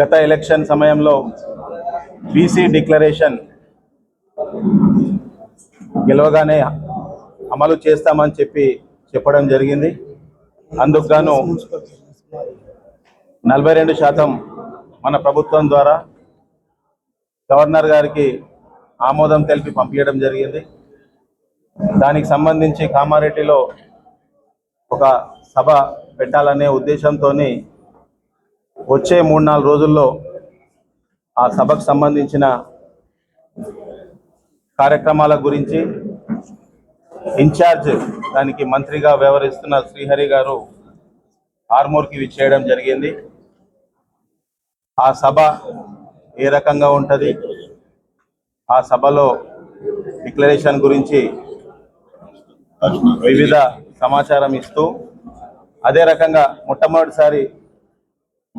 గత ఎలక్షన్ సమయంలో BC declaration గెలవగానే అమలు చేస్తామని చెప్పి చెప్పడం జరిగింది. అందుకు గాను నలభై రెండు శాతం మన ప్రభుత్వం ద్వారా గవర్నర్ గారికి ఆమోదం తెలిపి పంపించడం జరిగింది. దానికి సంబంధించి కామారెడ్డిలో ఒక సభ పెట్టాలనే ఉద్దేశంతో వచ్చే మూడు నాలుగు రోజుల్లో ఆ సభకు సంబంధించిన కార్యక్రమాల గురించి ఇన్ఛార్జ్ దానికి మంత్రిగా వ్యవహరిస్తున్న శ్రీహరి గారు ఆర్మూర్కి విచ్చేయడం జరిగింది. ఆ సభ ఏ రకంగా ఉంటుంది? ఆ సభలో డిక్లరేషన్ గురించి వివిధ సమాచారం ఇస్తూ అదే రకంగా మొట్టమొదటిసారి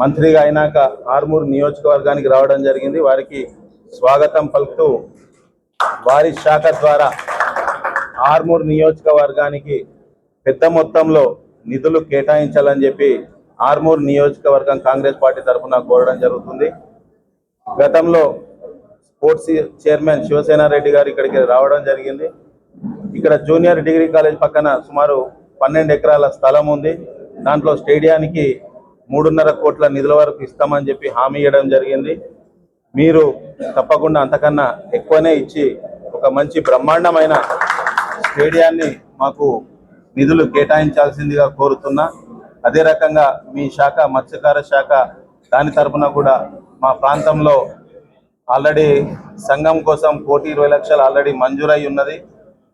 మంత్రిగా అయినాక ఆర్మూర్ నియోజకవర్గానికి రావడం జరిగింది. వారికి స్వాగతం పలుకుతూ వారి శాఖ ద్వారా ఆర్మూర్ నియోజకవర్గానికి పెద్ద మొత్తంలో నిధులు కేటాయించాలని చెప్పి ఆర్మూర్ నియోజకవర్గం కాంగ్రెస్ పార్టీ తరఫున కోరడం జరుగుతుంది. గతంలో స్పోర్ట్స్ చైర్మన్ శివసేన రెడ్డి గారు ఇక్కడికి రావడం జరిగింది. ఇక్కడ జూనియర్ డిగ్రీ కాలేజ్ పక్కన సుమారు పన్నెండు ఎకరాల స్థలం ఉంది. దాంట్లో స్టేడియానికి మూడున్నర కోట్ల నిధుల వరకు ఇస్తామని చెప్పి హామీ ఇవ్వడం జరిగింది. మీరు తప్పకుండా అంతకన్నా ఎక్కువనే ఇచ్చి ఒక మంచి బ్రహ్మాండమైన స్టేడియాన్ని మాకు నిధులు కేటాయించాల్సిందిగా కోరుతున్నా. అదే రకంగా మీ శాఖ మత్స్యకార శాఖ దాని తరపున కూడా మా ప్రాంతంలో ఆల్రెడీ సంఘం కోసం కోటి ఇరవై లక్షలు ఆల్రెడీ మంజూరై ఉన్నది.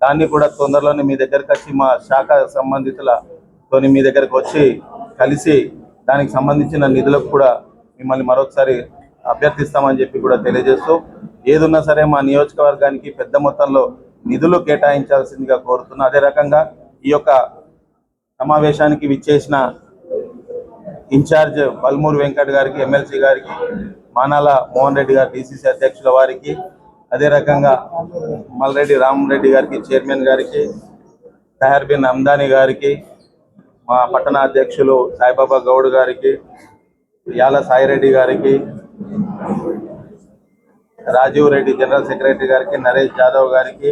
దాన్ని కూడా తొందరలోనే మీ దగ్గరకు వచ్చి మా శాఖ సంబంధితులతో మీ దగ్గరకు వచ్చి కలిసి దానికి సంబంధించిన నిధులకు కూడా మిమ్మల్ని మరొకసారి అభ్యర్థిస్తామని చెప్పి కూడా తెలియజేస్తూ ఏదున్నా సరే మా నియోజకవర్గానికి పెద్ద మొత్తంలో నిధులు కేటాయించాల్సిందిగా కోరుతున్నా. అదే రకంగా ఈ యొక్క సమావేశానికి విచ్చేసిన ఇన్ఛార్జ్ బల్మూరు వెంకట్ గారికి ఎమ్మెల్సీ గారికి మానాల మోహన్ రెడ్డి గారు డిసిసి అధ్యక్షుల వారికి అదే రకంగా మల్రెడ్డి రామరెడ్డి గారికి చైర్మన్ గారికి తహర్బిన్ అమ్దానీ గారికి మా పట్టణ అధ్యక్షులు సాయిబాబా గౌడ్ గారికి యాల సాయిరెడ్డి గారికి రాజీవ్ రెడ్డి జనరల్ సెక్రటరీ గారికి నరేష్ జాదవ్ గారికి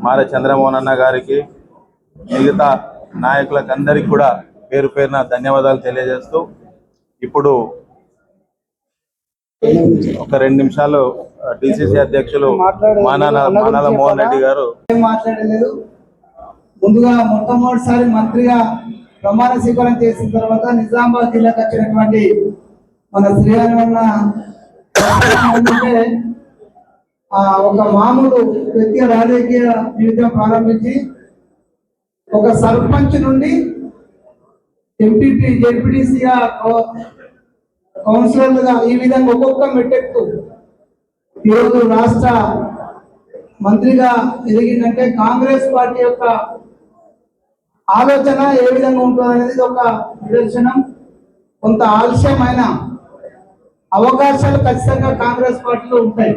మార చంద్రమోహన్ అన్న గారికి మిగతా నాయకులకు కూడా పేరు పేరున ధన్యవాదాలు తెలియజేస్తూ ఇప్పుడు ఒక రెండు నిమిషాలు డిసిసి అధ్యక్షులు మానాల మానాల మోహన్ రెడ్డి గారు. మాట్లాడలేదు. ముందుగా మొట్టమొదటిసారి మంత్రిగా ప్రమాణ స్వీకారం చేసిన తర్వాత నిజామాబాద్ జిల్లాకు వచ్చినటువంటి మన శ్రీహరివన్న ఒక మామూలు వ్యక్తి రాజకీయ జీవితం ప్రారంభించి ఒక సర్పంచ్ నుండి ఎంపీపీ జెడ్పీటీసీగా కౌన్సిలర్లుగా ఈ విధంగా ఒక్కొక్క మెట్టెక్కు. ఈరోజు రాష్ట్ర మంత్రిగా ఎదిగిందంటే కాంగ్రెస్ పార్టీ యొక్క ఆలోచన ఏ విధంగా ఉంటుంది అనేది ఒక నిదర్శనం. కొంత ఆలస్యమైన అవకాశాలు ఖచ్చితంగా కాంగ్రెస్ పార్టీలో ఉంటాయి.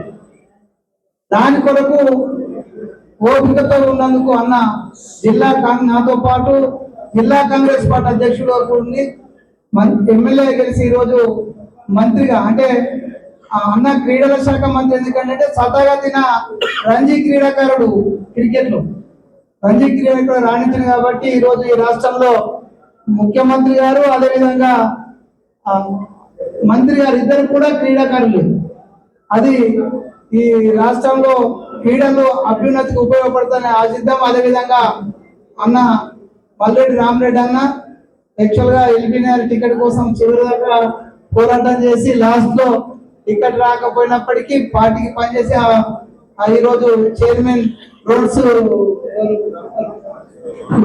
దాని కొరకు ఓపికతో ఉన్నందుకు అన్న జిల్లా కాంగ్ నాతో పాటు జిల్లా కాంగ్రెస్ పార్టీ అధ్యక్షుడు ఉండి మం- ఎమ్మెల్యే కలిసి ఈరోజు మంత్రిగా అంటే అన్న క్రీడల శాఖ మంత్రి ఎందుకంటే సతాగా తిన రంజీ క్రీడాకారుడు క్రికెట్లో. లో రంజీ రాణించింది కాబట్టి ఈరోజు ఈ రాష్ట్రంలో ముఖ్యమంత్రి గారు అదేవిధంగా మంత్రి గారు ఇద్దరు కూడా క్రీడాకారులు. అది ఈ రాష్ట్రంలో క్రీడలు అభ్యున్నతికి ఆ ఆశిద్దాం. అదేవిధంగా అన్న మల్లెడ్డి రామరెడ్డి అన్న యాక్చువల్గా ఎల్బీనర్ టికెట్ కోసం చివరి దాకా పోరాటం చేసి లాస్ట్లో టికెట్ రాకపోయినప్పటికీ పార్టీకి పనిచేసి ఈరోజు ఆ chairman roads road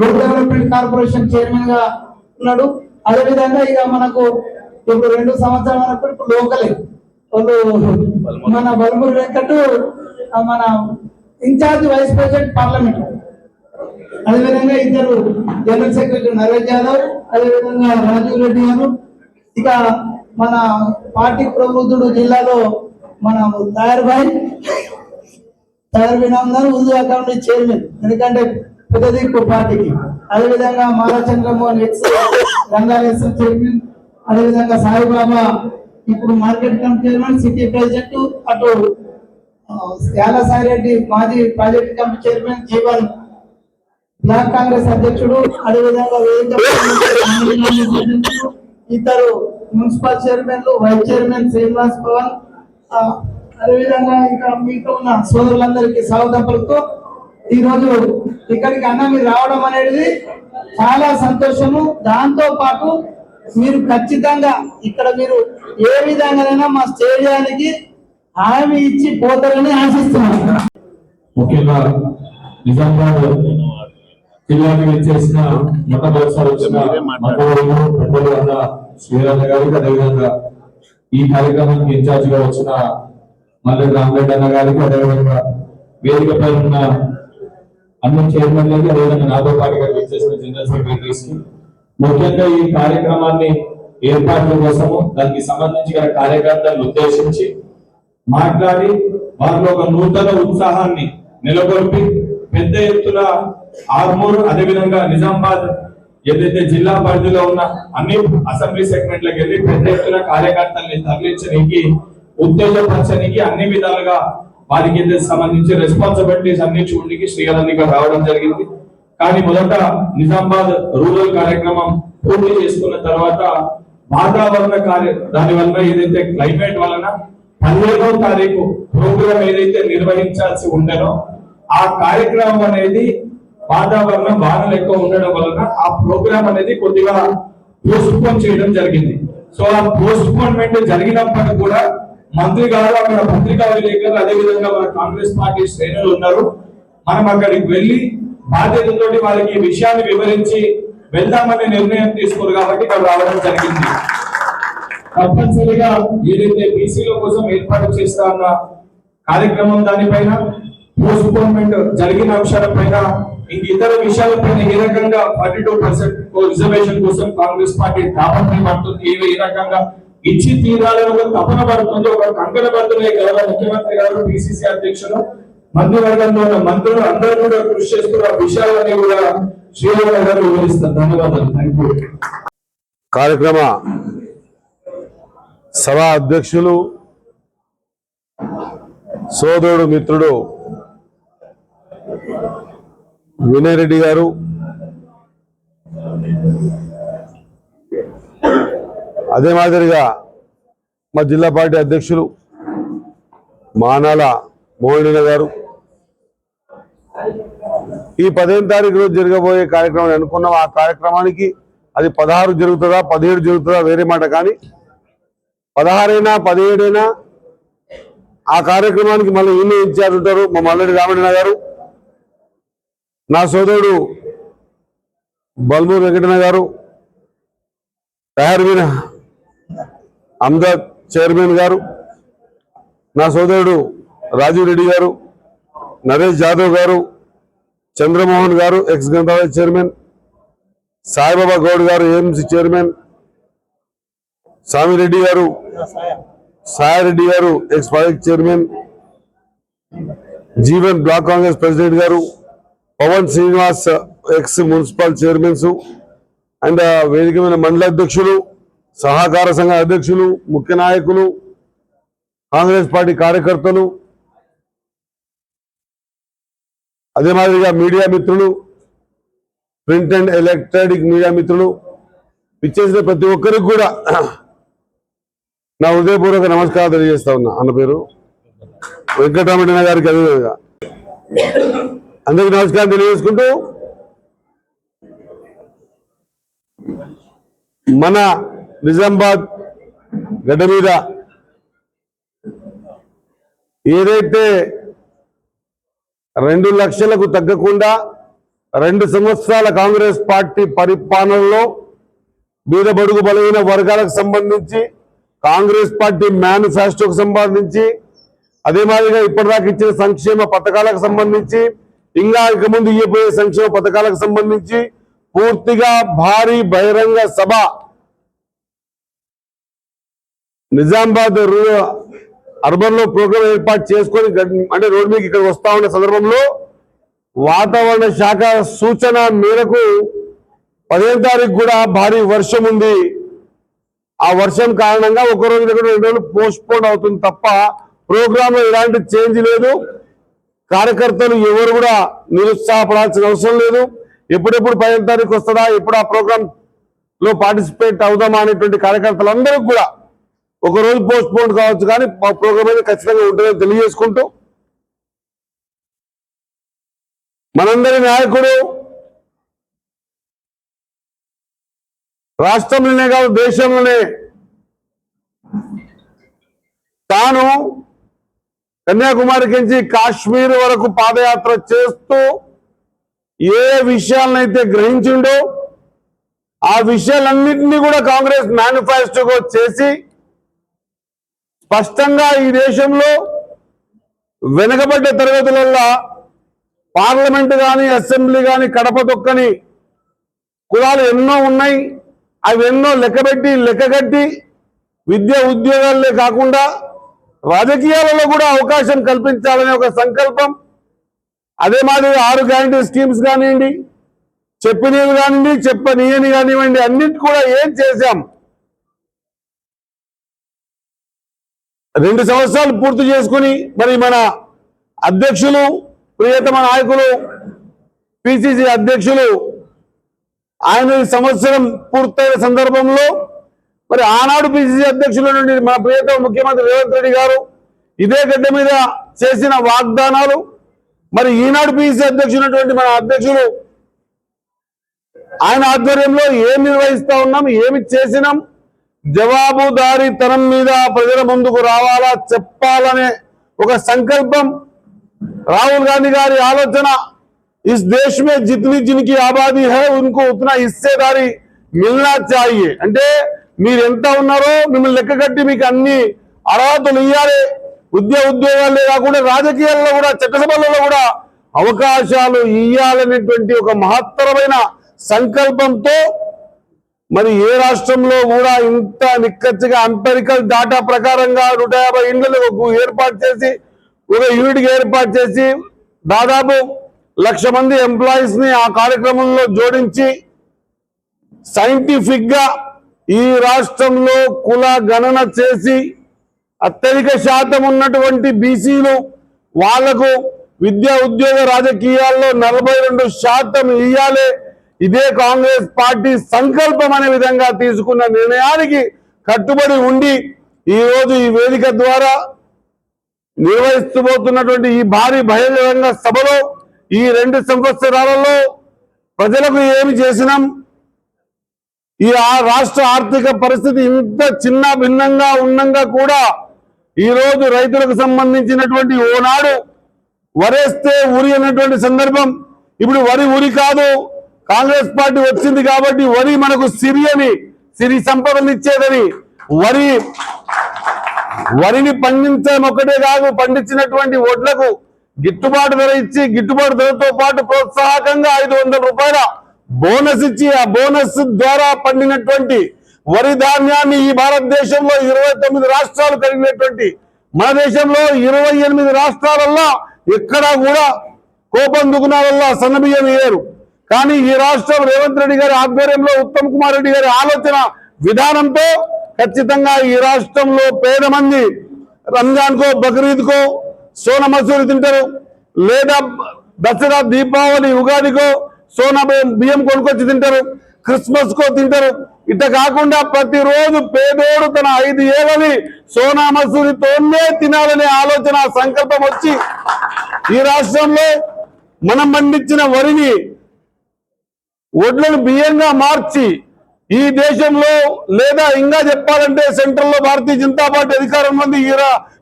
development corporation చైర్మన్గా ఉన్నాడు. అదే విధంగా ఇక మనకు ఇప్పుడు రెండు సంవత్సరాల వరకు ఇప్పుడు లోకలే. వాళ్ళు మన బల్మూరు వెంకట్ మన ఇన్ఛార్జ్ వైస్ ప్రెసిడెంట్ పార్లమెంట్. అదేవిధంగా ఇద్దరు జనరల్ సెక్రటరీ నరేష్ యాదవ్ అదేవిధంగా రాజీవ్ రెడ్డి గారు. ఇక మన పార్టీ ప్రబుద్ధుడు జిల్లాలో మన తయారు భాయ్. తయారు వినాందర్ ఉర్దూ అకాడమీ చైర్మన్ ఎందుకంటే పెద్ద దిక్కు పార్టీకి. అదేవిధంగా మాలా చంద్రమోహన్ ఎక్స్ రంగారెడ్డి చైర్మన్ అదేవిధంగా సాయిబాబా ఇప్పుడు market committee chairman city president అటు ఆ, యాల సాయిరెడ్డి మాజీ project committee chairman Jeevan block Congress అధ్యక్షుడు అదేవిధంగా విధంగా ఇద్దరు మున్సిపల్ చైర్మన్లు వైస్ చైర్మన్ శ్రీనివాస్ పవన్ అదేవిధంగా ఇంకా మీతో ఉన్న సోదరులందరికీ స్వాగతం పలుకుతూ ఈ రోజు ఇక్కడికి అన్న మీరు రావడం అనేది చాలా సంతోషము. దాంతో పాటు మీరు ఖచ్చితంగా ఇక్కడ మీరు ఏ విధంగానైనా మా స్టేడియానికి హామీ ఇచ్చి పోతారని ఆశిస్తున్నాను ముఖ్యంగా నిజామాబాద్ జిల్లాకి వచ్చేసిన మొట్టమొదటిసారి వచ్చిన శ్రీరామ గారికి అదేవిధంగా ఈ కార్యక్రమానికి ఇన్ఛార్జ్గా వచ్చిన మళ్ళీ రామరెడ్డి అన్న గారికి అదేవిధంగా వేదికపై ఉన్న అన్ని చైర్మన్లకి అదేవిధంగా నాతో పాటు గారికి వచ్చేసిన జనరల్ సెక్రటరీస్కి ముఖ్యంగా ఈ కార్యక్రమాన్ని ఏర్పాట్ల కోసము దానికి సంబంధించి గల కార్యకర్తలను ఉద్దేశించి మాట్లాడి వారిలో ఒక నూతన ఉత్సాహాన్ని నెలకొల్పి పెద్ద ఎత్తున ఆర్మూర్ అదేవిధంగా నిజామాబాద్ ఏదైతే జిల్లా పరిధిలో ఉన్న అన్ని అసెంబ్లీ సెగ్మెంట్లకు వెళ్ళి పెద్ద ఎత్తున కార్యకర్తల్ని తరలించడానికి ఉత్తేజపరచడానికి అన్ని విధాలుగా వారికి అయితే సంబంధించి రెస్పాన్సిబిలిటీస్ అన్ని చూడడానికి శ్రీగాంధీ రావడం జరిగింది. కానీ మొదట నిజామాబాద్ రూరల్ కార్యక్రమం పూర్తి చేసుకున్న తర్వాత వాతావరణ కార్య దాని వలన ఏదైతే క్లైమేట్ వలన పన్నెండవ తారీఖు ప్రోగ్రామ్ ఏదైతే నిర్వహించాల్సి ఉండేనో ఆ కార్యక్రమం అనేది వాతావరణం వానలు ఎక్కువ ఉండడం వలన ఆ ప్రోగ్రామ్ అనేది కొద్దిగా పోస్ట్పోన్ చేయడం జరిగింది. సో ఆ పోస్ట్పోన్మెంట్ జరిగినప్పటికీ కూడా మంత్రి గారు అక్కడ పత్రికా విలేకరులు అదే విధంగా మన కాంగ్రెస్ పార్టీ శ్రేణులు ఉన్నారు. మనం అక్కడికి వెళ్ళి బాధ్యతతో వారికి ఈ విషయాన్ని వివరించి వెళ్దామనే నిర్ణయం తీసుకోరు కాబట్టి ఇక్కడ రావడం జరిగింది. తప్పనిసరిగా ఏదైతే బీసీల కోసం ఏర్పాటు చేస్తా ఉన్న కార్యక్రమం దానిపైన పోస్ట్పోన్మెంట్ జరిగిన అంశాలపైన ఇంక ఇతర విషయాలపైన ఏ రకంగా ఫార్టీ టూ పర్సెంట్ రిజర్వేషన్ కోసం కాంగ్రెస్ పార్టీ తాపత్రయం పడుతుంది ఏ రకంగా ఇచ్చి తీరాలని ఒక తపన పడుతుంది. ఒక కంకణ పడుతున్నాయి గౌరవ ముఖ్యమంత్రి గారు పిసిసి అధ్యక్షులు. మంత్రివర్గంలో ఉన్న మంత్రులు అందరూ కూడా కృషి చేస్తున్న విషయాలన్నీ కూడా శ్రీరామ్ గారు వివరిస్తారు. ధన్యవాదాలు. థ్యాంక్ యూ కార్యక్రమ సభా అధ్యక్షులు సోదరుడు మిత్రుడు వినయ్ రెడ్డి గారు అదే మాదిరిగా మా జిల్లా పార్టీ అధ్యక్షులు మానాల మోహన్ గారు. ఈ పదిహేను తారీఖు రోజు జరగబోయే కార్యక్రమం అనుకున్నాం. ఆ కార్యక్రమానికి అది పదహారు జరుగుతుందా పదిహేడు జరుగుతుందా వేరే మాట కానీ పదహారైనా పదిహేడైనా ఆ కార్యక్రమానికి మళ్ళీ ఈమె ఇన్ఛార్జ్ ఉంటారు. మా మల్లెడి రామణ గారు నా సోదరుడు బల్మూర్ వెంకటన్న గారు తయారు అమ్దాద్ చైర్మన్ గారు నా సోదరుడు రాజీవ్ రెడ్డి గారు నరేష్ జాదవ్ గారు చంద్రమోహన్ గారు ఎక్స్ గ్రంథాలయ చైర్మన్ సాయిబాబా గౌడ్ గారు ఏఎంసీ చైర్మన్ స్వామిరెడ్డి గారు సాయిరెడ్డి గారు ex project chairman Jeevan block Congress president గారు Pavan Srinivas ex municipal chairmans and వేదిక మీద మండల అధ్యక్షులు సహకార సంఘ అధ్యక్షులు ముఖ్య నాయకులు కాంగ్రెస్ పార్టీ కార్యకర్తలు అదే మాదిరిగా మీడియా మిత్రులు ప్రింట్ అండ్ ఎలక్ట్రానిక్ మీడియా మిత్రులు ఇచ్చేసిన ప్రతి ఒక్కరికి కూడా నా హృదయపూర్వక నమస్కారం తెలియజేస్తా ఉన్నా. అన్న పేరు? వెంకటరామణ గారికి అదేవిధంగా అందరికి నమస్కారం తెలియజేసుకుంటూ మన నిజామాబాద్ గడ్డ మీద ఏదైతే రెండు లక్షలకు తగ్గకుండా రెండు సంవత్సరాల కాంగ్రెస్ పార్టీ పరిపాలనలో బీద బడుగు బలమైన వర్గాలకు సంబంధించి కాంగ్రెస్ పార్టీ మేనిఫెస్టోకు సంబంధించి అదే మాదిరిగా ఇప్పటిదాకా ఇచ్చిన సంక్షేమ పథకాలకు సంబంధించి ఇంకా ఇక ముందు ఇవ్వబోయే సంక్షేమ పథకాలకు సంబంధించి పూర్తిగా భారీ బహిరంగ సభ నిజామాబాద్ రూ- అర్బన్లో ఏర్పాటు చేసుకొని అంటే రోడ్ మీకు ఇక్కడ వస్తా ఉన్న సందర్భంలో వాతావరణ శాఖ సూచన మేరకు పదిహేను తారీఖు కూడా భారీ వర్షం ఉంది. ఆ వర్షం కారణంగా ఒక రోజు దగ్గర రెండు రోజులు పోస్ట్ పోన్ అవుతుంది తప్ప ప్రోగ్రామ్లో ఎలాంటి చేంజ్ లేదు. కార్యకర్తలు ఎవరు కూడా నిరుత్సాహపడాల్సిన అవసరం లేదు. ఎప్పుడెప్పుడు పదిహేను తారీఖు వస్తుందా ఎప్పుడు ఆ ప్రోగ్రామ్లో పార్టిసిపేట్ అవుదామా అనేటువంటి కార్యకర్తలందరికీ కూడా ఒక రోజు పోస్ట్ పోన్ కావచ్చు కానీ ప్రోగ్రామ్ అయితే ఖచ్చితంగా ఉంటుందని తెలియజేసుకుంటూ మనందరి నాయకుడు రాష్ట్రంలోనే కాదు దేశంలోనే తాను కన్యాకుమారి నుంచి కాశ్మీర్ వరకు పాదయాత్ర చేస్తూ ఏ విషయాలనైతే గ్రహించిండో ఆ విషయాలన్నింటినీ కూడా కాంగ్రెస్ మేనిఫెస్టోగా చేసి స్పష్టంగా ఈ దేశంలో వెనుకబడ్డ తరగతులలో పార్లమెంట్ కానీ అసెంబ్లీ కానీ కడప తొక్కని కులాలు ఎన్నో ఉన్నాయి. అవి ఎన్నో లెక్కబెట్టి లెక్కగట్టి విద్య ఉద్యోగాలే కాకుండా రాజకీయాలలో కూడా అవకాశం కల్పించాలనే ఒక సంకల్పం. అదే మాదిరి ఆరు గ్యారంటీ స్కీమ్స్ కానివ్వండి చెప్పినవి కానివ్వండి చెప్పనీయని కానివ్వండి అన్నింటి కూడా ఏం చేశాం? రెండు సంవత్సరాలు పూర్తి చేసుకుని మరి మన అధ్యక్షులు ప్రియతమ నాయకులు పిసిసి అధ్యక్షులు ఆయన ఈ సంవత్సరం పూర్తయిన సందర్భంలో మరి ఆనాడు పిసిసి అధ్యక్షుల నుండి మా ప్రియతమ ముఖ్యమంత్రి రేవంత్ రెడ్డి గారు ఇదే గడ్డ మీద చేసిన వాగ్దానాలు మరి ఈనాడు పిసిసి అధ్యక్షులైనటువంటి మన అధ్యక్షులు ఆయన ఆధ్వర్యంలో ఏం నిర్వహిస్తా ఉన్నాం ఏమి చేసినాం జవాబుదారీతనం మీద ప్రజల ముందుకు రావాలా చెప్పాలనే ఒక సంకల్పం. రాహుల్ గాంధీ గారి ఆలోచన ఇస్ దేశ్ మే जितनी जिनकी आबादी है उनको उतना హిస్సేదారి మిల్నా చాయి అంటే మీరు ఎంత ఉన్నారో మిమ్మల్ని లెక్క కట్టి మీకు అన్ని అర్హతలు ఇవ్వాలి ఉద్యోగ ఉద్యోగాలే కాకుండా రాజకీయాల్లో కూడా చట్టసభలలో కూడా అవకాశాలు ఇయ్యాలనేటువంటి ఒక మహత్తరమైన సంకల్పంతో మరి ఏ రాష్ట్రంలో కూడా ఇంత నిక్కచ్చిగా అంపెరికల్ డాటా ప్రకారంగా నూట యాభై ఇండ్లు ఏర్పాటు చేసి ఒక యూనిట్గా ఏర్పాటు చేసి దాదాపు లక్ష మంది ఎంప్లాయీస్ని ఆ కార్యక్రమంలో జోడించి సైంటిఫిక్గా ఈ రాష్ట్రంలో కుల గణన చేసి అత్యధిక శాతం ఉన్నటువంటి బీసీలు వాళ్ళకు విద్యా ఉద్యోగ రాజకీయాల్లో నలభై రెండు శాతం ఇయ్యాలి ఇదే కాంగ్రెస్ పార్టీ సంకల్పం అనే విధంగా తీసుకున్న నిర్ణయానికి కట్టుబడి ఉండి ఈ రోజు ఈ వేదిక ద్వారా నిర్వహిస్తుబోతున్నటువంటి ఈ భారీ బహిరంగ సభలో ఈ రెండు సంవత్సరాలలో ప్రజలకు ఏమి చేసినాం? ఈ ఆ రాష్ట్ర ఆర్థిక పరిస్థితి ఇంత చిన్న భిన్నంగా ఉన్నంగా కూడా ఈ రోజు రైతులకు సంబంధించినటువంటి ఓనాడు వరేస్తే ఉరి అన్నటువంటి సందర్భం. ఇప్పుడు వరి ఉరి కాదు. కాంగ్రెస్ పార్టీ వచ్చింది కాబట్టి వరి మనకు సిరి అని సిరి సంపదనిచ్చేదని వరి వరిని పండించడం ఒకటే కాదు పండించినటువంటి వడ్లకు గిట్టుబాటు ధర ఇచ్చి గిట్టుబాటు ధరతో పాటు ప్రోత్సాహకంగా ఐదు వందల రూపాయల బోనస్ ఇచ్చి ఆ బోనస్ ద్వారా పండినటువంటి వరి ధాన్యాన్ని ఈ భారతదేశంలో ఇరవై తొమ్మిది రాష్ట్రాలు కలిగినటువంటి మన దేశంలో ఇరవై ఎనిమిది రాష్ట్రాలలో ఎక్కడా కూడా కోపం దుకుణాలలో సన్నబియ్యం వేయరు. కానీ ఈ రాష్ట్రం రేవంత్ రెడ్డి గారి ఆధ్వర్యంలో ఉత్తమ్ కుమార్ రెడ్డి గారి ఆలోచన విధానంతో ఖచ్చితంగా ఈ రాష్ట్రంలో పేద మంది రంజాన్ కో బక్రీద్ కో సోన మసూరి తింటారు. లేదా దసరా దీపావళి ఉగాదికో సోన బియ్యం బియ్యం కొనుక్కొచ్చి తింటారు. క్రిస్మస్ కో తింటారు. ఇట్లా కాకుండా ప్రతిరోజు పేదోడు తన ఐదు ఏళ్ళని సోనా మసూరితోనే తినాలనే ఆలోచన సంకల్పం వచ్చి ఈ రాష్ట్రంలో మనం పండించిన వరిని ఒడ్లను బియ్యంగా మార్చి ఈ దేశంలో లేదా ఇంకా చెప్పాలంటే సెంట్రల్లో భారతీయ జనతా పార్టీ అధికారం ఉంది. ఈ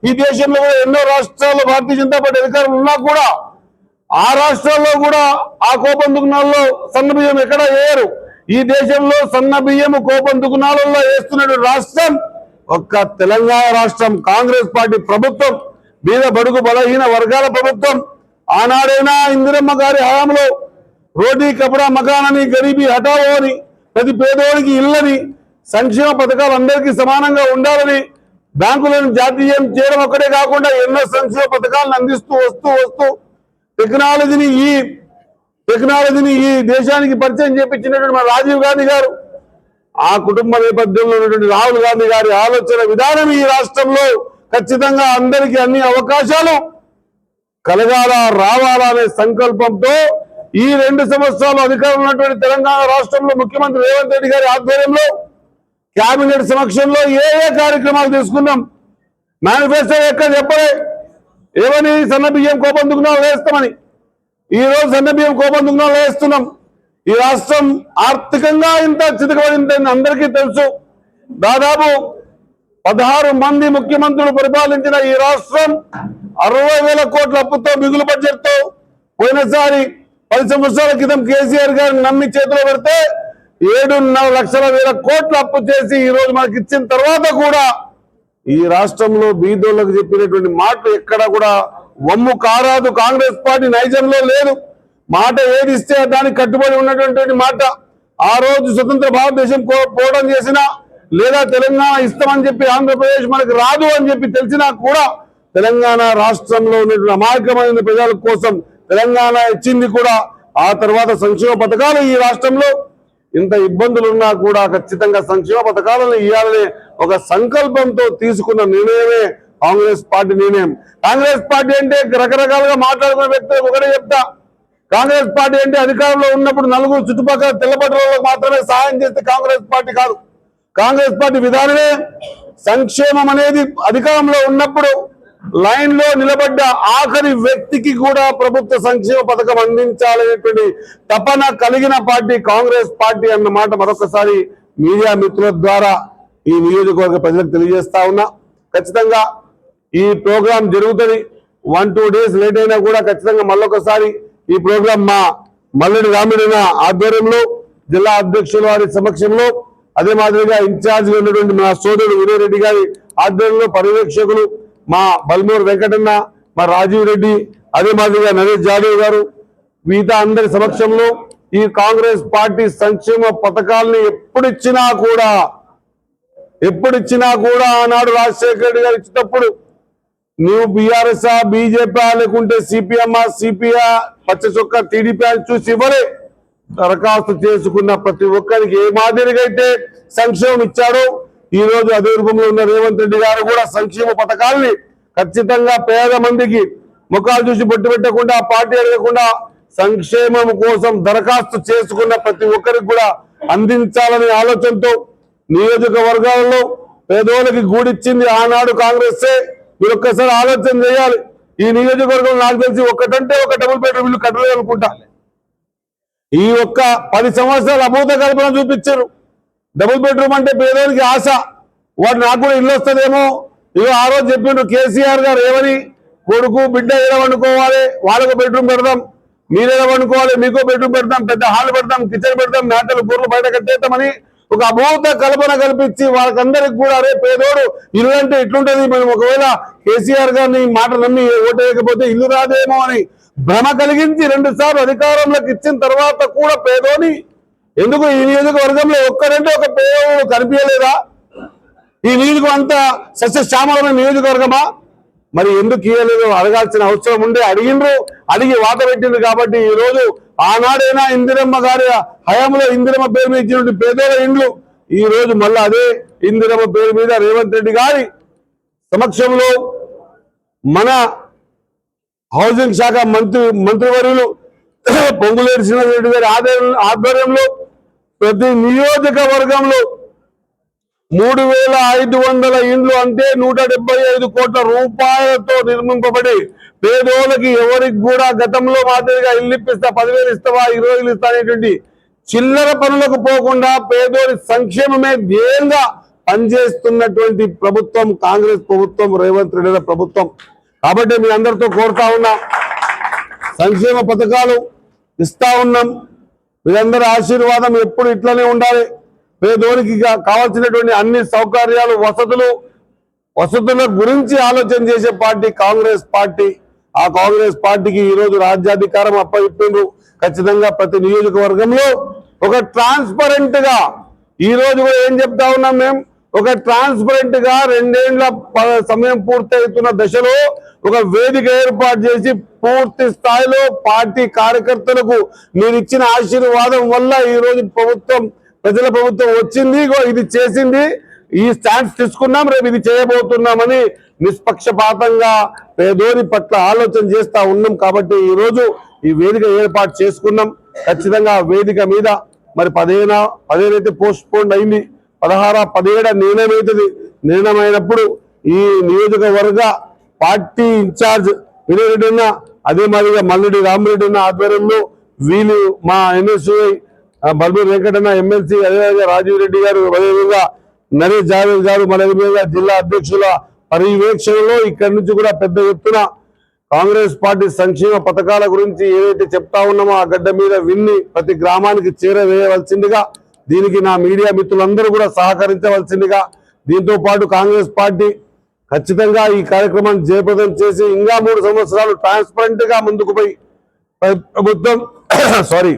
ఈ దేశంలో కూడా ఎన్నో రాష్ట్రాల్లో భారతీయ జనతా పార్టీ అధికారం ఉన్నా కూడా ఆ రాష్ట్రాల్లో కూడా ఆ కోపం దుకుణాల్లో సన్న బియ్యం ఎక్కడ వేయరు. ఈ దేశంలో సన్న బియ్యం కోపం దుకుణాలలో వేస్తున్న రాష్ట్రం ఒక్క తెలంగాణ రాష్ట్రం కాంగ్రెస్ పార్టీ ప్రభుత్వం మీద బడుగు బలహీన వర్గాల ప్రభుత్వం. ఆనాడైనా ఇందిరమ్మ గారి హయాంలో రోటీ కపడా మకానని గరీబీ హటావో అని ప్రతి పేదోడికి ఇల్లని సంక్షేమ పథకాలు అందరికీ సమానంగా ఉండాలని బ్యాంకులను జాతీయం చేయడం ఒక్కటే కాకుండా ఎన్నో సంక్షేమ పథకాలను అందిస్తూ వస్తూ వస్తూ టెక్నాలజీని ఈ టెక్నాలజీని ఈ దేశానికి పరిచయం చేపించినటువంటి మన రాజీవ్ గాంధీ గారు ఆ కుటుంబ నేపథ్యంలో ఉన్నటువంటి రాహుల్ గాంధీ గారి ఆలోచన విధానం ఈ రాష్ట్రంలో ఖచ్చితంగా అందరికీ అన్ని అవకాశాలు కలగాల రావాలా అనే సంకల్పంతో ఈ రెండు సంవత్సరాలు అధికారంలో ఉన్నటువంటి తెలంగాణ రాష్ట్రంలో ముఖ్యమంత్రి రేవంత్ రెడ్డి గారి ఆధ్వర్యంలో కేబినెట్ సమక్షంలో ఏ ఏ కార్యక్రమాలు తీసుకున్నాం? మేనిఫెస్టో ఎక్కడ చెప్పలే? ఏమని సన్న బియ్యం కోపం దుగ్నాలు వేస్తామని ఈ రోజు సన్న బియ్యం కోపం దుగ్నాలు వేస్తున్నాం ఈ రాష్ట్రం ఆర్థికంగా ఇంత చితకబడిందని అందరికీ తెలుసు. దాదాపు పదహారు మంది ముఖ్యమంత్రులు పరిపాలించిన ఈ రాష్ట్రం అరవై వేల కోట్ల అప్పుతో మిగులు బడ్జెట్తో పోయినసారి పది సంవత్సరాల క్రితం కేసీఆర్ గారిని నమ్మి చేతిలో పెడితే ఏడున్నర లక్షల వేల కోట్లు అప్పు చేసి ఈ రోజు మనకి ఇచ్చిన తర్వాత కూడా ఈ రాష్ట్రంలో బీదోళ్ళకు చెప్పినటువంటి మాటలు ఎక్కడ కూడా వమ్ము కారాదు. కాంగ్రెస్ పార్టీ నైజంలో లేదు. మాట ఏది ఇస్తే దానికి కట్టుబడి ఉన్నటువంటి మాట. ఆ రోజు స్వతంత్ర భారతదేశం పో- పోవడం చేసినా లేదా తెలంగాణ ఇస్తామని చెప్పి ఆంధ్రప్రదేశ్ మనకు రాదు అని చెప్పి తెలిసినా కూడా తెలంగాణ రాష్ట్రంలో ఉన్నటువంటి అమాయకమైన ప్రజల కోసం తెలంగాణ ఇచ్చింది కూడా ఆ తర్వాత సంక్షేమ పథకాలు ఈ రాష్ట్రంలో ఇంత ఇబ్బందులు ఉన్నా కూడా ఖచ్చితంగా సంక్షేమ పథకాలను ఇవ్వాలనే ఒక సంకల్పంతో తీసుకున్న నిర్ణయమే కాంగ్రెస్ పార్టీ నిర్ణయం. కాంగ్రెస్ పార్టీ అంటే రకరకాలుగా మాట్లాడుకునే వ్యక్తులకు ఒకటే చెప్తా. కాంగ్రెస్ పార్టీ అంటే అధికారంలో ఉన్నప్పుడు నలుగురు చుట్టుపక్కల తెల్లబడ్డలకు మాత్రమే సహాయం చేస్తే కాంగ్రెస్ పార్టీ కాదు. కాంగ్రెస్ పార్టీ విధానమే సంక్షేమం అనేది అధికారంలో ఉన్నప్పుడు లైన్లో నిలబడ్డ ఆఖరి వ్యక్తికి కూడా ప్రభుత్వ సంక్షేమ పథకం అందించాలనేటువంటి తపన కలిగిన పార్టీ కాంగ్రెస్ పార్టీ అన్న మాట మరొకసారి మీడియా మిత్రుల ద్వారా ఈ నియోజకవర్గ ప్రజలకు తెలియజేస్తా ఉన్నా. ఖచ్చితంగా ఈ ప్రోగ్రాం జరుగుతుంది. వన్ టూ డేస్ లేట్ అయినా కూడా ఖచ్చితంగా మళ్ళొకసారి ఈ ప్రోగ్రాం మా మల్లెడి రామిడిన ఆధ్వర్యంలో జిల్లా అధ్యక్షుల వారి సమక్షంలో అదే మాదిరిగా ఇన్ఛార్జ్ ఉన్నటువంటి మా సోదరుడు వినయరెడ్డి గారి ఆధ్వర్యంలో పర్యవేక్షకులు మా బల్మూరు వెంకటన్న మా రాజీవ్ రెడ్డి అదే మాదిరిగా నరేష్ జాదవ్ గారు మిగతా అందరి సమక్షంలో ఈ కాంగ్రెస్ పార్టీ సంక్షేమ పథకాల్ని ఎప్పుడిచ్చినా కూడా ఎప్పుడిచ్చినా కూడా ఆనాడు రాజశేఖర రెడ్డి గారు ఇచ్చినప్పుడు నువ్వు బీఆర్ఎస్ బీజేపీ లేకుంటే సిపిఎం సిపిఐ పచ్చ చొక్క టీడీపీ అని చూసి ఇవ్వలే. దరఖాస్తు చేసుకున్న ప్రతి ఒక్కరికి ఏ మాదిరిగా అయితే సంక్షేమం ఇచ్చాడో ఈ రోజు అదే రూపంలో ఉన్న రేవంత్ రెడ్డి గారు కూడా సంక్షేమ పథకాల్ని ఖచ్చితంగా పేద మందికి ముఖాలు చూసి బొట్టు పెట్టకుండా పార్టీ అడగకుండా సంక్షేమం కోసం దరఖాస్తు చేసుకున్న ప్రతి ఒక్కరికి కూడా అందించాలనే ఆలోచనతో నియోజకవర్గాలలో పేదోళ్ళకి గూడిచ్చింది ఆనాడు కాంగ్రెస్ మీరు ఒక్కసారి ఆలోచన చేయాలి. ఈ నియోజకవర్గం నాకు తెలిసి ఒకటంటే ఒక డబుల్ బెడ్రూమ్ ఇల్లు కట్టలేదు అనుకుంటా ఈ ఒక్క పది సంవత్సరాలు అభూత కల్పన చూపించారు. డబుల్ బెడ్రూమ్ అంటే పేదోడికి ఆశ. వాడు నాకు కూడా ఇల్లు వస్తుందేమో. ఇగో ఆ రోజు చెప్పిండ్రు కేసీఆర్ గారు ఏమని? కొడుకు బిడ్డ ఏదో వండుకోవాలి? వాళ్ళకు బెడ్రూమ్ పెడదాం మీరేదో వండుకోవాలి? మీకో బెడ్రూమ్ పెడతాం పెద్ద హాల్ పెడతాం కిచెన్ పెడతాం మేటలు కూరలు బయట కట్టేద్దామని ఒక అభూత కల్పన కల్పించి వాళ్ళకందరికి కూడా అరే పేదోడు ఇల్లు అంటే ఇట్లుంటది. మనం ఒకవేళ కేసీఆర్ గారిని మాట నమ్మి ఓటేయకపోతే ఇల్లు రాదేమో అని భ్రమ కలిగించి రెండు సార్లు అధికారంలోకి ఇచ్చిన తర్వాత కూడా పేదోని ఎందుకు ఈ నియోజకవర్గంలో ఒక్కరంటే ఒక పేరు కనిపించలేదా? ఈ నియోజకం అంత సస్యశ్యామలమైన నియోజకవర్గమా? మరి ఎందుకు ఇవ్వలేదు అడగాల్సిన అవసరం ఉండే? అడిగిండ్రు అడిగి వాత పెట్టిండ్రు కాబట్టి ఈ రోజు ఆనాడైనా ఇందిరమ్మ గారి హయాంలో ఇందిరమ్మ పేరు మీద ఇచ్చినటువంటి పేదోళ్ళ ఇండ్లు ఈ రోజు మళ్ళీ అదే ఇందిరమ్మ పేరు మీద రేవంత్ రెడ్డి గారి సమక్షంలో మన హౌసింగ్ శాఖ మంత్రి మంత్రివర్యులు పొంగులేటి శ్రీనివాసరెడ్డి గారి ఆధ్వర్యంలో ప్రతి నియోజకవర్గంలో మూడు వేల ఐదు వందల ఇండ్లు అంటే నూట డెబ్బై ఐదు కోట్ల రూపాయలతో నిర్మింపబడి పేదోళ్ళకి ఎవరికి కూడా గతంలో మాదిరిగా ఇల్లు ఇప్పిస్తా పదివేలు ఇస్తావా ఇరవై వేలు ఇస్తా అనేటువంటి చిల్లర పనులకు పోకుండా పేదోడి సంక్షేమమే ధ్యేయంగా పనిచేస్తున్నటువంటి ప్రభుత్వం కాంగ్రెస్ ప్రభుత్వం రేవంత్ రెడ్డి ప్రభుత్వం. కాబట్టి మీ అందరితో కోరుతా ఉన్నా సంక్షేమ పథకాలు ఇస్తా ఉన్నాం. వీరందరి ఆశీర్వాదం ఎప్పుడు ఇట్లనే ఉండాలి. పేదోనికి కావాల్సినటువంటి అన్ని సౌకర్యాలు వసతులు వసతుల గురించి ఆలోచన చేసే పార్టీ కాంగ్రెస్ పార్టీ. ఆ కాంగ్రెస్ పార్టీకి ఈ రోజు రాజ్యాధికారం అప్పగిప్పిండ్రు. ఖచ్చితంగా ప్రతి నియోజకవర్గంలో ఒక ట్రాన్స్పరెంట్గా కూడా ఏం చెప్తా ఉన్నాం మేము? ఒక ట్రాన్స్పరెంట్గా రెండేళ్ళ ప- సమయం పూర్తవుతున్న దశలో ఒక వేదిక ఏర్పాటు చేసి పూర్తి స్థాయిలో పార్టీ కార్యకర్తలకు మీరు ఇచ్చిన ఆశీర్వాదం వల్ల ఈ రోజు ప్రభుత్వం ప్రజల ప్రభుత్వం వచ్చింది ఇది చేసింది. ఈ స్టాండ్స్ తీసుకున్నాం రేపు ఇది చేయబోతున్నామని నిష్పక్షపాతంగా పేదోరి పట్ల ఆలోచన చేస్తా ఉన్నాం కాబట్టి ఈ రోజు ఈ వేదిక ఏర్పాటు చేసుకున్నాం. ఖచ్చితంగా వేదిక మీద మరి పదిహేన పదిహేను పోస్ట్ పోన్ అయింది. పదహార పదిహేడ నిర్ణయమవుతుంది నిర్ణయమైనప్పుడు ఈ నియోజకవర్గ పార్టీ ఇన్ఛార్జ్ వినయ్ రెడ్డి అదే మాదిరిగా మల్లెడ్డి రామరెడ్డి ఉన్న ఆధ్వర్యంలో వీళ్ళు మా ఎన్ఎస్ఐ బల్బీ వెంకటన్న ఎమ్మెల్సీ అదేవిధంగా రాజీవ్ రెడ్డి గారు అదేవిధంగా నరేష్ జావేద్ గారు మన జిల్లా అధ్యక్షుల పర్యవేక్షణలో ఇక్కడి నుంచి కూడా పెద్ద ఎత్తున కాంగ్రెస్ పార్టీ సంక్షేమ పథకాల గురించి ఏదైతే చెప్తా ఉన్నామో ఆ గడ్డ మీద విన్ని ప్రతి గ్రామానికి చేరవేయవలసిందిగా దీనికి నా మీడియా మిత్రులందరూ కూడా సహకరించవలసిందిగా దీంతో పాటు కాంగ్రెస్ పార్టీ ఖచ్చితంగా ఈ కార్యక్రమాన్ని జయప్రదం చేసి ఇంకా మూడు సంవత్సరాలు ట్రాన్స్పరెంట్గా ముందుకు పోయి ప్రభుత్వం సారీ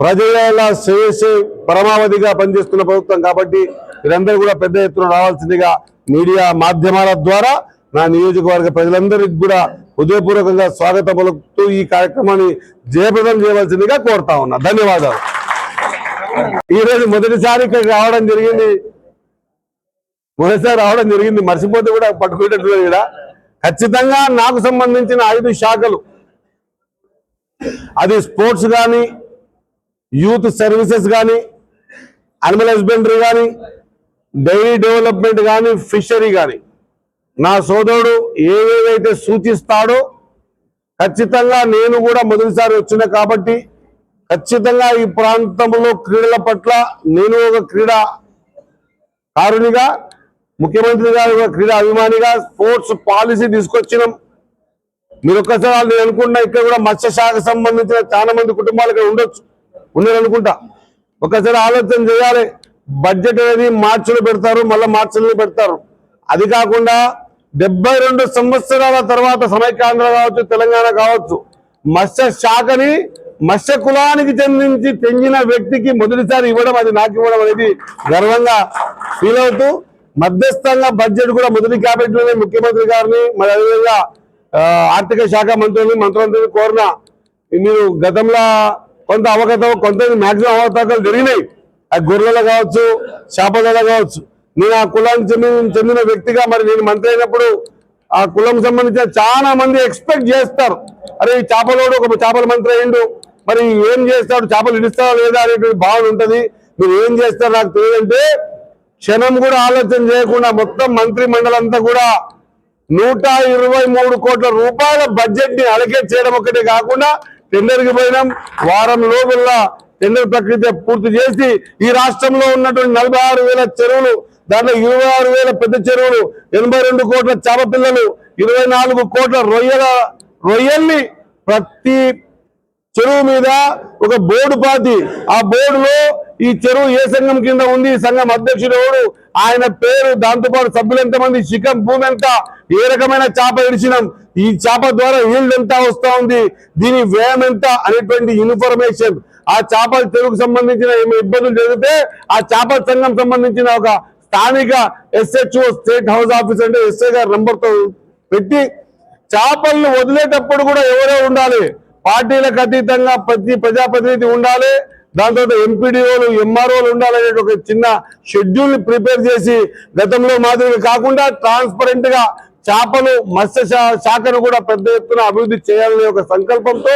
ప్రజల శ్రేయస్సు పరమావధిగా పనిచేస్తున్న ప్రభుత్వం కాబట్టి మీరందరూ కూడా పెద్ద ఎత్తున రావాల్సిందిగా మీడియా మాధ్యమాల ద్వారా నా నియోజకవర్గ ప్రజలందరికీ కూడా హృదయపూర్వకంగా స్వాగతం పలుకుతూ ఈ కార్యక్రమాన్ని జయప్రదం చేయవలసిందిగా కోరుతా ఉన్నా. ధన్యవాదాలు. ఈ రోజు మొదటిసారి ఇక్కడ రావడం జరిగింది. మొదటిసారి రావడం జరిగింది. మర్చిపోతే కూడా పట్టుకునేటట్టు ఇక్కడ. ఖచ్చితంగా నాకు సంబంధించిన ఐదు శాఖలు. అది స్పోర్ట్స్ కానీ యూత్ సర్వీసెస్ కానీ అనిమల్ హస్బెండరీ కానీ డైరీ డెవలప్మెంట్ కానీ ఫిషరీ కానీ నా సోదరుడు ఏవేవైతే సూచిస్తాడో ఖచ్చితంగా నేను కూడా మొదటిసారి వచ్చిన కాబట్టి ఖచ్చితంగా ఈ ప్రాంతంలో క్రీడల పట్ల నేను ఒక క్రీడా కారునిగా ముఖ్యమంత్రి గారు ఒక క్రీడా అభిమానిగా స్పోర్ట్స్ పాలసీ తీసుకొచ్చినాం. మీరు ఒక్కసారి నేను అనుకున్నా ఇక్కడ కూడా మత్స్యశాఖకు సంబంధించిన చాలా మంది కుటుంబాలు ఇక్కడ ఉండొచ్చు ఉన్నారనుకుంటా ఒకసారి ఆలోచన చేయాలి. బడ్జెట్ అనేది మార్చిలో పెడతారు మళ్ళీ మార్చిలో పెడతారు. అది కాకుండా డెబ్బై రెండు సంవత్సరాల తర్వాత సమైక్యాంధ్ర కావచ్చు తెలంగాణ కావచ్చు మత్స్య శాఖని మత్స్య కులానికి చెందించి పెంచిన వ్యక్తికి మొదటిసారి ఇవ్వడం అది నాకు ఇవ్వడం అనేది గర్వంగా ఫీల్ అవుతూ మధ్యస్థంగా బడ్జెట్ కూడా మొదటి క్యాబినెట్లోనే ముఖ్యమంత్రి గారిని మరి అదేవిధంగా ఆర్థిక శాఖ మంత్రులని మంత్రులందరినీ కోరిన మీరు గతంలో కొంత అవగత కొంత మ్యాక్సిమం అవకతవకలు జరిగినాయి. ఆ గొర్రెలు కావచ్చు చేపలలో కావచ్చు. నేను ఆ కులానికి చెందిన చెందిన వ్యక్తిగా మరి నేను మంత్రి అయినప్పుడు ఆ కులం సంబంధించిన చాలా మంది ఎక్స్పెక్ట్ చేస్తారు. అరే ఈ చేపలోడు ఒక చేపల మంత్రి అయ్యిండు. మరి ఏం చేస్తాడు? చేపలు ఇడుస్తాడా లేదా అనేటువంటి భావన ఉంటుంది. మీరు ఏం చేస్తారు నాకు తెలియదంటే క్షణం కూడా ఆలోచన చేయకుండా మొత్తం మంత్రి మండలంతా కూడా నూట ఇరవై మూడు కోట్ల రూపాయల బడ్జెట్ని అలకేట్ చేయడం ఒకటే కాకుండా టెండర్కి పోయినాం వారం లోపల టెండర్ ప్రక్రియ పూర్తి చేసి ఈ రాష్ట్రంలో ఉన్నటువంటి నలభై ఆరు వేల చెరువులు దాంట్లో ఇరవై ఆరు వేల పెద్ద చెరువులు ఎనభై రెండు కోట్ల చేప పిల్లలు ఇరవై నాలుగు కోట్ల రొయ్యల రొయ్యల్ని ప్రతి చెరువు మీద ఒక బోర్డు పాతి ఆ బోర్డులో ఈ చెరువు ఏ సంఘం కింద ఉంది? ఈ సంఘం అధ్యక్షుడు ఎవడు ఆయన పేరు దాంతోపాటు సభ్యులు ఎంతమంది? శిఖం భూమి ఎంత ఏ రకమైన చేప ఇడిచినాం? ఈ చేప ద్వారా ఈల్డ్ ఎంత వస్తా ఉంది. దీని వ్యయం ఎంత అనేటువంటి ఇన్ఫర్మేషన్. ఆ చేపల చెరువుకు సంబంధించిన ఏమి ఇబ్బందులు జరిగితే ఆ చేపల సంఘం సంబంధించిన ఒక స్థానిక ఎస్హెచ్ఓ స్టేట్ హౌస్ ఆఫీస్ అంటే ఎస్ఐ గారి నంబర్తో పెట్టి చేపలను వదిలేటప్పుడు కూడా ఎవరో ఉండాలి? పార్టీలకు అతీతంగా ప్రతి ప్రజాప్రతినిధి ఉండాలి దాంతో ఎంపీడీఓలు ఎంఆర్ఓలు ఉండాలనే ఒక చిన్న షెడ్యూల్ ప్రిపేర్ చేసి గతంలో మాదిరిగా కాకుండా ట్రాన్స్పరెంట్గా చేపలు మత్స్య శాఖను కూడా పెద్ద ఎత్తున అభివృద్ధి చేయాలనే ఒక సంకల్పంతో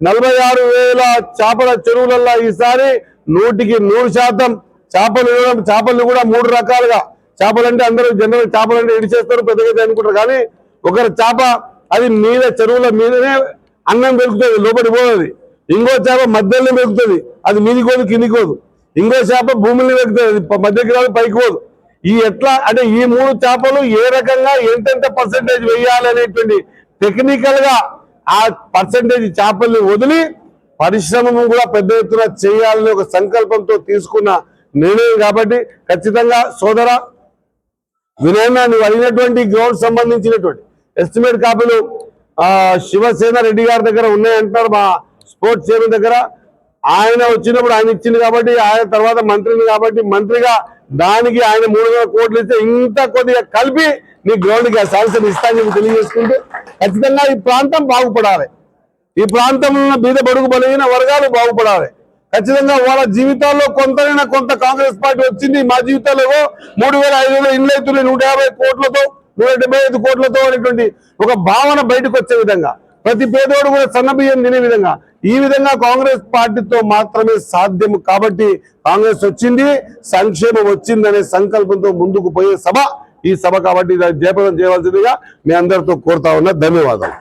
నలభై ఆరు వేల చేపల చెరువులలో ఈసారి నూటికి నూరు శాతం చేపలు ఇవ్వడం చేపలు కూడా మూడు రకాలుగా చేపలంటే అందరూ జనరల్ చేపలంటే అంటే ఇడిచేస్తారు పెద్దగా అనుకుంటారు కానీ ఒకరు చేప అది మీద చెరువుల మీదనే అన్నం పెరుగుతుంది లోపలి పోతుంది ఇంకో చేప మధ్యలో పెరుగుతుంది అది మీది కోదు కింది కోదు. ఇంకో చేప భూమిని పెరుగుతుంది అది మధ్యకి రాదు పైకి పోదు. ఈ ఎట్లా అంటే ఈ మూడు చేపలు ఏ రకంగా ఎంతెంత పర్సంటేజ్ వేయాలి అనేటువంటి టెక్నికల్గా ఆ పర్సంటేజ్ చేపల్ని వదిలి పరిశ్రమను కూడా పెద్ద ఎత్తున చేయాలనే ఒక సంకల్పంతో తీసుకున్న నిర్ణయం కాబట్టి ఖచ్చితంగా సోదర వినయన నువ్వు అడిగినటువంటి గ్రౌండ్ సంబంధించినటువంటి ఎస్టిమేట్ కాపీలు శివసేన రెడ్డి గారి దగ్గర ఉన్నాయంటున్నారు మా స్పోర్ట్స్ చైర్మన్ దగ్గర. ఆయన వచ్చినప్పుడు ఆయన ఇచ్చింది కాబట్టి ఆయన తర్వాత మంత్రిని కాబట్టి మంత్రిగా దానికి ఆయన మూడు వేల కోట్లు ఇస్తే ఇంత కొద్దిగా కలిపి నీ గ్రౌండ్కి ఆ శాంక్షన్ ఇస్తానని చెప్పి తెలియజేసుకుంటే ఖచ్చితంగా ఈ ప్రాంతం బాగుపడాలి. ఈ ప్రాంతంలో ఉన్న బీద బడుగు బలిగిన వర్గాలు బాగుపడాలి. ఖచ్చితంగా వాళ్ళ జీవితాల్లో కొంతైనా కొంత కాంగ్రెస్ పార్టీ వచ్చింది మా జీవితాల్లో మూడు వేల ఐదు వేల ఇండ్లు అవుతున్నాయి నూట యాభై కోట్లతో నూట డెబ్బై ఐదు కోట్లతో అనేటువంటి ఒక భావన బయటకు వచ్చే విధంగా ప్రతి పేదోడు కూడా సన్నబియ్యం తినే విధంగా ఈ విధంగా కాంగ్రెస్ పార్టీతో మాత్రమే సాధ్యం కాబట్టి కాంగ్రెస్ వచ్చింది సంక్షేమం వచ్చిందనే సంకల్పంతో ముందుకు పోయే సభ ఈ సభ కాబట్టి జయప్రదం చేయవలసిందిగా మీ అందరితో కోరుతా ఉన్నా. ధన్యవాదాలు.